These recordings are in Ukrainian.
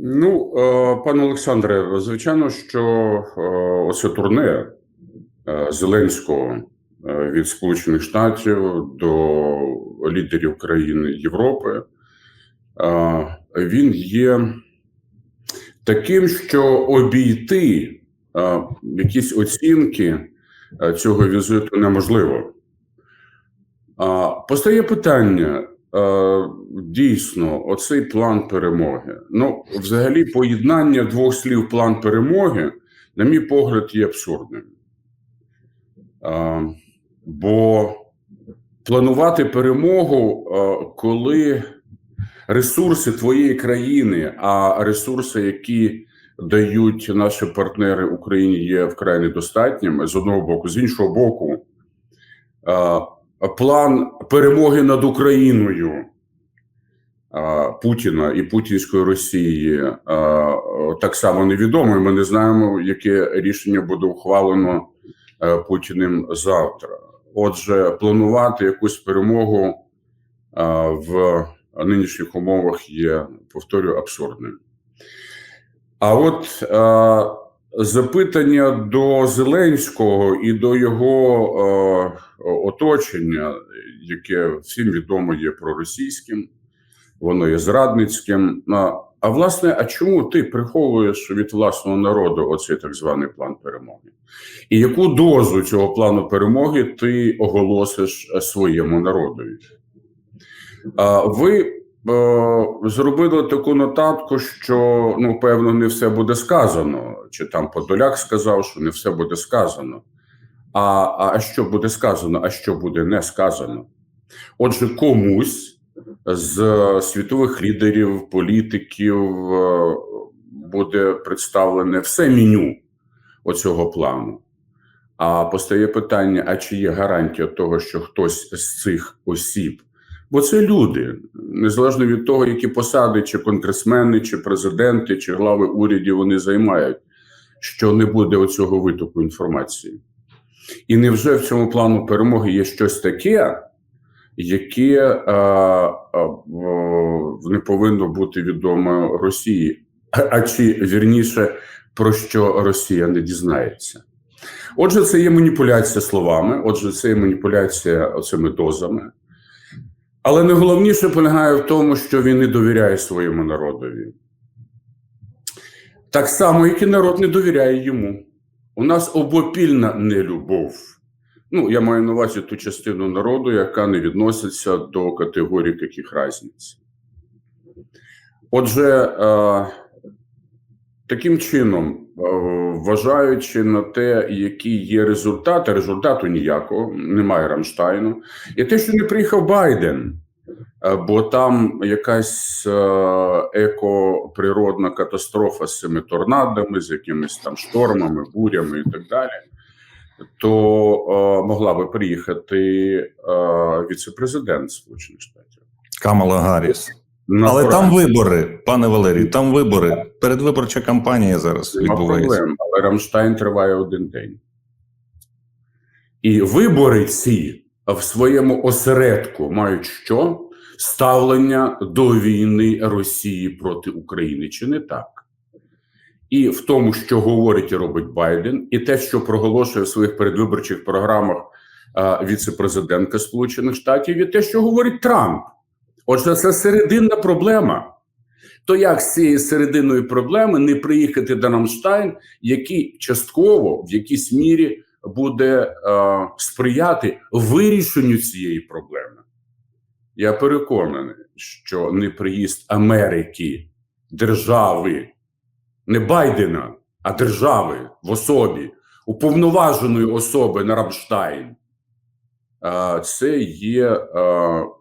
Ну, е, пане Олександре, звичайно, що е, оце турне е, Зеленського від Сполучених Штатів до лідерів країн Європи, він є таким, що обійти якісь оцінки цього візиту неможливо. Постає питання. Е, Дійсно, оцей план перемоги. Ну, взагалі, поєднання двох слів план перемоги, на мій погляд, є абсурдним. Е, Бо планувати перемогу, е, коли ресурси твоєї країни, а ресурси, які дають наші партнери Україні, є вкрай недостатніми з одного боку, з іншого боку. Е, план перемоги над Україною Путіна і Путінської Росії так само невідомо. Ми не знаємо, яке рішення буде ухвалено Путіним завтра. Отже, планувати якусь перемогу в нинішніх умовах є, повторюю, абсурдним. А от запитання до Зеленського і до його е, оточення, яке всім відомо є проросійським, воно є зрадницьким. А, а власне, а чому ти приховуєш від власного народу оцей так званий план перемоги? І яку дозу цього плану перемоги ти оголосиш своєму народові? А, ви е, зробили таку нотатку, що ну певно не все буде сказано. Чи там Подоляк сказав, що не все буде сказано. А, а, а що буде сказано, а що буде не сказано? Отже, комусь з світових лідерів, політиків е, буде представлене все меню оцього плану. А постає питання: а чи є гарантія того, що хтось з цих осіб Бо це люди, незалежно від того, які посади, чи конгресмени, чи президенти, чи глави урядів вони займають, що не буде оцього витоку інформації. І невже в цьому плану перемоги є щось таке, яке а, а, не повинно бути відомо Росії, а, чи вірніше, про що Росія не дізнається? Отже, це є маніпуляція словами, отже, це є маніпуляція оцими дозами. Але найголовніше полягає в тому, що він не довіряє своєму народові. Так само, як і народ не довіряє йому. У нас обопільна нелюбов. Ну, я маю на увазі ту частину народу, яка не відноситься до категорії яких разниць. Отже, е, таким чином, е, вважаючи на те, які є результати, результату ніякого, немає Рамштайну, і те, що не приїхав Байден, е, бо там якась е, екоприродна катастрофа з цими торнадами, з якимись там штормами, бурями і так далі, то могла би приїхати віце-президент Сполучених Штатів. Камала Гарріс. На Але там вибори, пане Валерій, там вибори. Передвиборча кампанія зараз Нема відбувається. проблем, але Рамштайн триває один день. І вибори ці в своєму осередку мають що? Ставлення до війни Росії проти України, чи не так? І в тому, що говорить і робить Байден, і те, що проголошує в своїх передвиборчих програмах а, віце-президентка Сполучених Штатів, і те, що говорить Трамп. Отже, це серединна проблема. То як з цієї серединної проблеми не приїхати до Рамштайн, який частково в якійсь мірі буде е, сприяти вирішенню цієї проблеми? Я переконаний, що не приїзд Америки, держави, не Байдена, а держави в особі, уповноваженої особи на Рамштайн, е, це є. Е,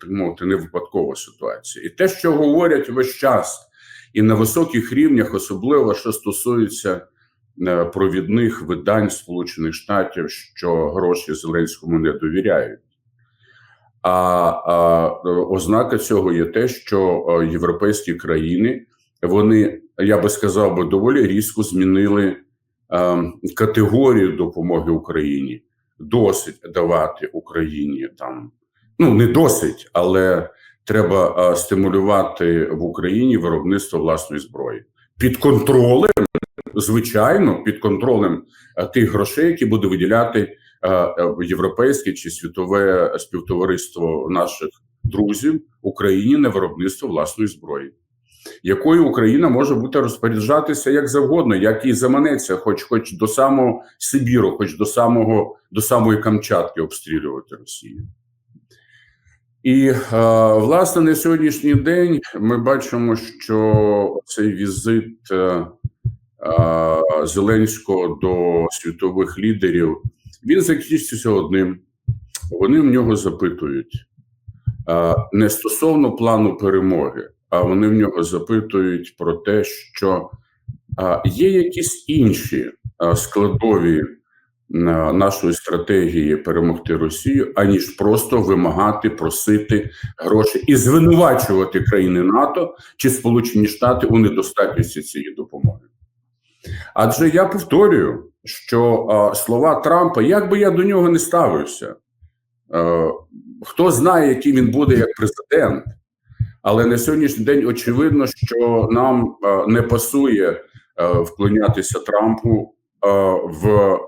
так мовити, не випадкова ситуація. І те, що говорять весь час, і на високих рівнях, особливо що стосується е, провідних видань Сполучених Штатів, що гроші Зеленському не довіряють. А, а ознака цього є те, що е, європейські країни вони, я би сказав, би доволі різко змінили е, категорію допомоги Україні. Досить давати Україні там ну не досить, але треба стимулювати в Україні виробництво власної зброї під контролем, звичайно, під контролем тих грошей, які буде виділяти європейське чи світове співтовариство наших друзів Україні на виробництво власної зброї, якою Україна може бути розпоряджатися як завгодно, як і заманеться, хоч хоч до самого Сибіру, хоч до самого до самої Камчатки обстрілювати Росію. І е, власне на сьогоднішній день ми бачимо, що цей візит е, е, Зеленського до світових лідерів він закінчиться одним. Вони в нього запитують не стосовно плану перемоги, а вони в нього запитують про те, що є якісь інші складові нашої стратегії перемогти Росію, аніж просто вимагати, просити гроші і звинувачувати країни НАТО чи Сполучені Штати у недостатності цієї допомоги. Адже я повторюю, що е, слова Трампа, як би я до нього не ставився, е, хто знає, який він буде як президент, але на сьогоднішній день очевидно, що нам е, не пасує е, вклонятися Трампу е, в е,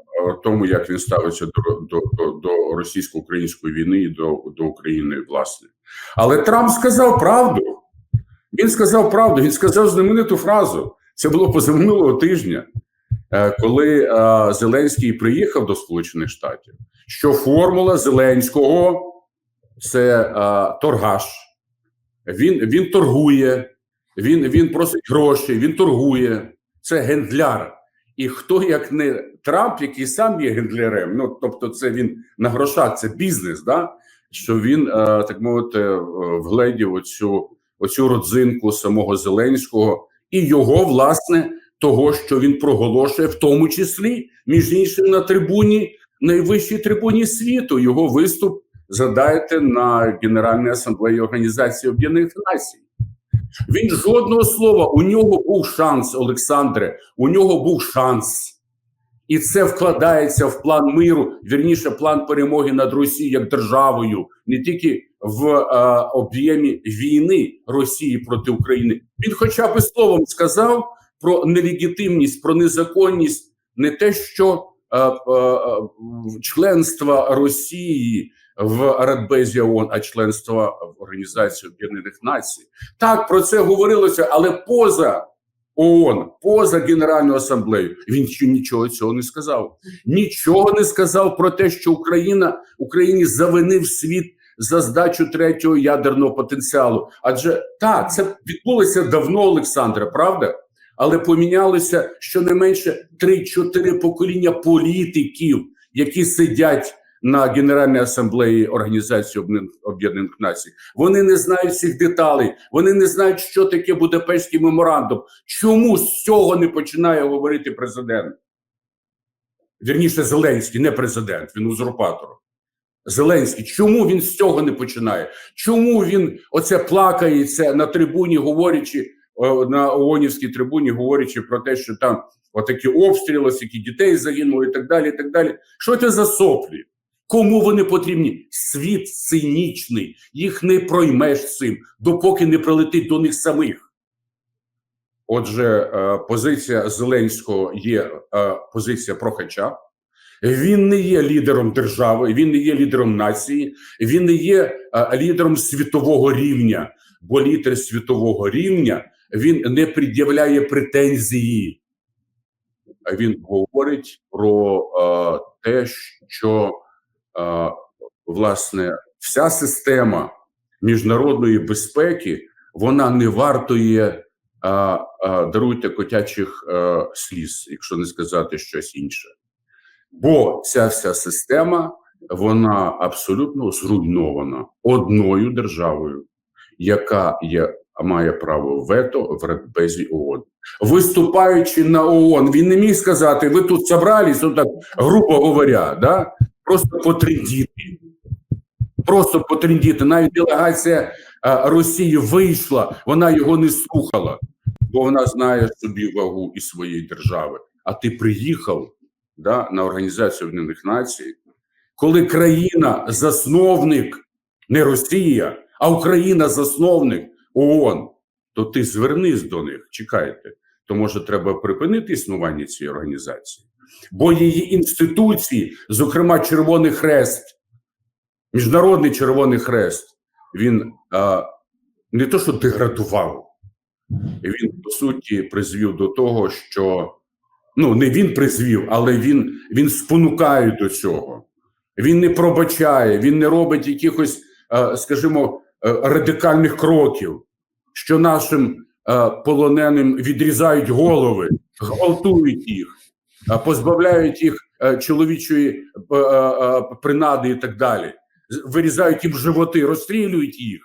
тому, як він ставиться до, до, до, до російсько-української війни і до, до України, власне. Але Трамп сказав правду. Він сказав правду, він сказав знамениту фразу. Це було позаминулого тижня, е, коли е, Зеленський приїхав до Сполучених Штатів, що формула Зеленського це е, торгаш. Він, він торгує, він, він просить гроші, він торгує. Це гендляр. І хто як не Трамп, який сам є гендлярем, ну тобто, це він на грошах, це бізнес, да? що він, е, так мовити, е, вгледів оцю, оцю родзинку самого Зеленського і його, власне, того, що він проголошує, в тому числі, між іншим, на трибуні, найвищій трибуні світу. Його виступ задайте на Генеральній асамблеї Організації Об'єднаних Націй. Він жодного слова. У нього був шанс, Олександре. У нього був шанс. І це вкладається в план миру, вірніше, план перемоги над Росією як державою, не тільки в е, об'ємі війни Росії проти України. Він, хоча б словом сказав про нелегітимність, про незаконність, не те, що е, е, е, членства Росії в Радбезі ООН, а членства в Організації Об'єднаних Націй. Так про це говорилося, але поза ООН, поза Генеральною асамблеєю. Він ще нічого цього не сказав. Нічого не сказав про те, що Україна Україні завинив світ за здачу третього ядерного потенціалу. Адже так, це відбулося давно, Олександре, правда? Але помінялося щонайменше 3-4 покоління політиків, які сидять на Генеральній асамблеї Організації Об'єднаних- Націй. Вони не знають всіх деталей, вони не знають, що таке Будапештський меморандум. Чому з цього не починає говорити президент? Вірніше, Зеленський, не президент, він узурпатор. Зеленський, чому він з цього не починає? Чому він оце плакається на трибуні, говорячи на ООНівській трибуні, говорячи про те, що там отакі обстріли, скільки дітей загинуло, і так далі. і так далі. Що це за соплі? Кому вони потрібні? Світ цинічний, їх не проймеш цим, допоки не прилетить до них самих. Отже, е, позиція Зеленського є е, позиція прохача. Він не є лідером держави, він не є лідером нації, він не є е, лідером світового рівня, бо лідер світового рівня він не пред'являє претензії. Він говорить про те, що власне вся система міжнародної безпеки вона не вартує а, а, даруйте котячих е, сліз, якщо не сказати щось інше. Бо ця вся система вона абсолютно зруйнована одною державою, яка є, має право вето в Радбезі ООН. Виступаючи на ООН, він не міг сказати: ви тут зібрались, ну так грубо говоря, да? Просто потрендіти. Просто потрендіти. Навіть делегація а, Росії вийшла, вона його не слухала, бо вона знає собі вагу і своєї держави. А ти приїхав да, на Організацію Об'єднаних Націй, коли країна, засновник, не Росія, а Україна засновник ООН, то ти звернись до них, чекайте. То може треба припинити існування цієї організації, бо її інституції, зокрема Червоний Хрест, Міжнародний Червоний Хрест, він а, не то, що деградував, він по суті призвів до того, що ну не він призвів, але він, він спонукає до цього. Він не пробачає, він не робить якихось, скажімо, е, радикальних кроків, що нашим е, полоненим відрізають голови, гвалтують їх, позбавляють їх е, чоловічої е, е, принади і так далі. Вирізають їм животи, розстрілюють їх.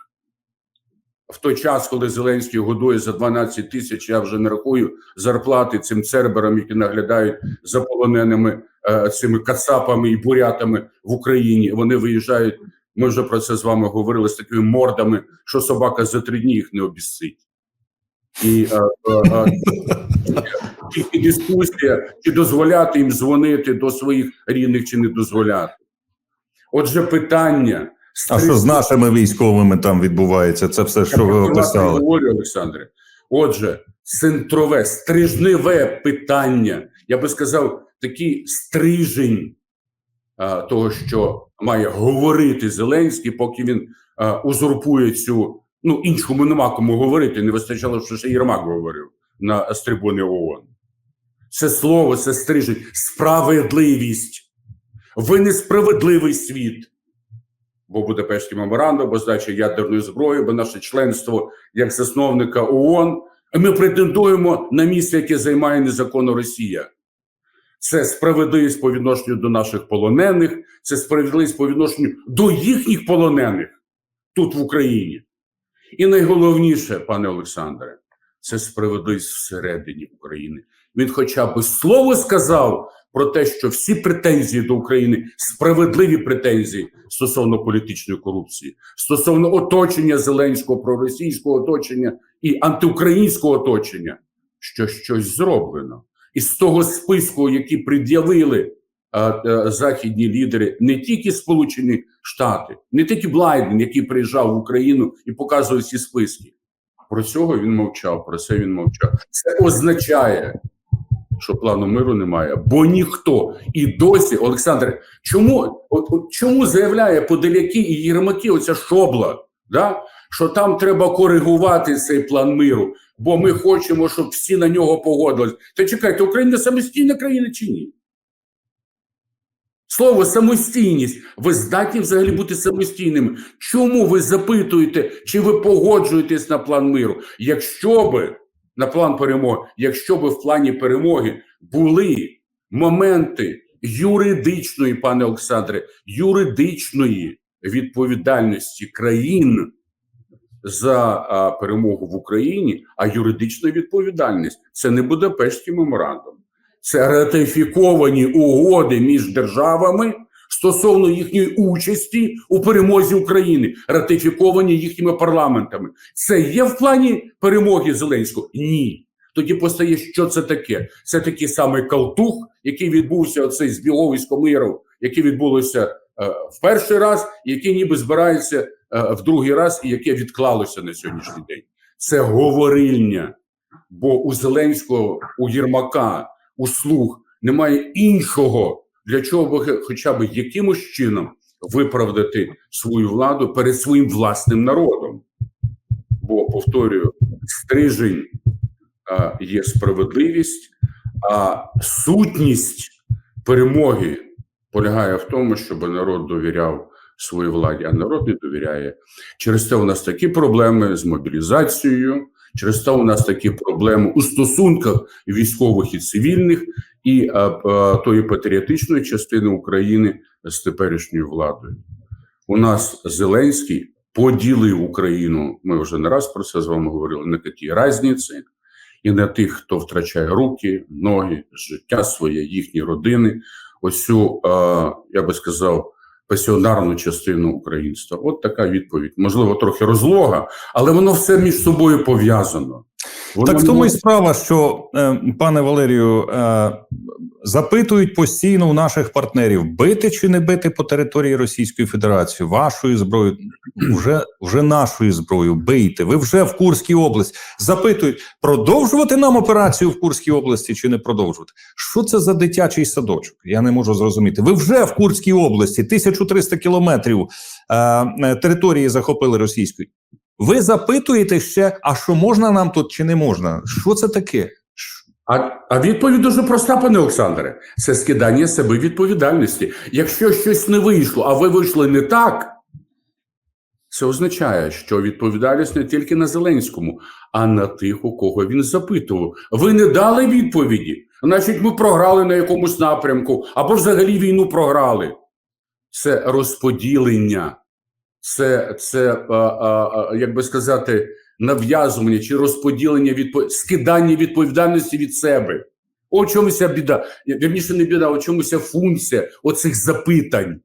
В той час, коли Зеленський годує за 12 тисяч, я вже не рахую зарплати цим церберам, які наглядають за полоненими цими кацапами і бурятами в Україні. Вони виїжджають. Ми вже про це з вами говорили з такими мордами, що собака за три дні їх не обіссить. І е, е, тільки дискусія, чи дозволяти їм дзвонити до своїх рідних, чи не дозволяти. Отже, питання А що з нашими військовими там відбувається? Це все, що ви я описали. говорю, Олександре. Отже, центрове, стрижневе питання, я би сказав, такий стрижень а, того, що має говорити Зеленський, поки він а, узурпує цю. Ну, іншому нема кому говорити. Не вистачало, що ще Єрмак говорив на з трибуни ООН. Це слово, це стрижень, справедливість. Ви несправедливий світ бо Будапештський меморандум, бо здача ядерної зброї, бо наше членство як засновника ООН. Ми претендуємо на місце, яке займає незаконно Росія. Це справедливість по відношенню до наших полонених, це справедливість по відношенню до їхніх полонених тут в Україні. І найголовніше, пане Олександре, це справедливість всередині України. Він хоча б слово сказав про те, що всі претензії до України справедливі претензії стосовно політичної корупції, стосовно оточення Зеленського, проросійського оточення і антиукраїнського оточення, що щось зроблено. І з того списку, які пред'явили е, е, західні лідери, не тільки Сполучені Штати, не тільки Блайден, який приїжджав в Україну і показував ці списки. Про цього він мовчав, про це він мовчав. Це означає, що плану миру немає, бо ніхто і досі, Олександр, чому от, от чому заявляє Подоляки і Єрмаки, оця шобла, да? що там треба коригувати цей план миру, бо ми хочемо, щоб всі на нього погодились. Та чекайте, Україна самостійна країна чи ні? Слово самостійність. Ви здатні взагалі бути самостійними. Чому ви запитуєте, чи ви погоджуєтесь на план миру? Якщо би на план перемоги, якщо би в плані перемоги були моменти юридичної, пане Олександре, юридичної відповідальності країн за а, перемогу в Україні, а юридична відповідальність це не Будапештський меморандум, це ратифіковані угоди між державами стосовно їхньої участі у перемозі України, ратифіковані їхніми парламентами. Це є в плані перемоги Зеленського? Ні. Тоді постає, що це таке? Це такий самий Калтух, який відбувся оцей збіговисько миру, який відбулося е, в перший раз, який ніби збирається е, в другий раз, і яке відклалося на сьогоднішній день. Це говорильня. Бо у Зеленського, у Єрмака, у слуг немає іншого, для чого би хоча б якимось чином виправдати свою владу перед своїм власним народом. Бо, повторюю, стрижень є справедливість, а сутність перемоги полягає в тому, щоб народ довіряв своїй владі, а народ не довіряє. Через те у нас такі проблеми з мобілізацією. Через те у нас такі проблеми у стосунках військових і цивільних, і а, а, тої патріотичної частини України з теперішньою владою. У нас Зеленський поділив Україну. Ми вже не раз про це з вами говорили. На такі різниці, і на тих, хто втрачає руки, ноги, життя своє, їхні родини. Оцю, а, я би сказав, пасіонарну частину українства. От така відповідь. Можливо, трохи розлога, але воно все між собою пов'язано. Так в тому і справа, що е, пане Валерію, е, запитують постійно у наших партнерів, бити чи не бити по території Російської Федерації вашою зброєю, вже, вже нашою зброєю, бийте. Ви вже в Курській області. Запитують, продовжувати нам операцію в Курській області чи не продовжувати. Що це за дитячий садочок? Я не можу зрозуміти. Ви вже в Курській області 1300 кілометрів е, е, території захопили російської. Ви запитуєте ще, а що можна нам тут чи не можна? Що це таке? А, а відповідь дуже проста, пане Олександре. Це скидання себе відповідальності. Якщо щось не вийшло, а ви вийшли не так, це означає, що відповідальність не тільки на Зеленському, а на тих, у кого він запитував. Ви не дали відповіді. Значить, ми програли на якомусь напрямку, або взагалі війну програли. Це розподілення, це, це а, а, а, як би сказати, нав'язування чи розподілення відпо... скидання відповідальності від себе. О чомусь біда. Вірніше, не біда, о чомуся функція оцих запитань.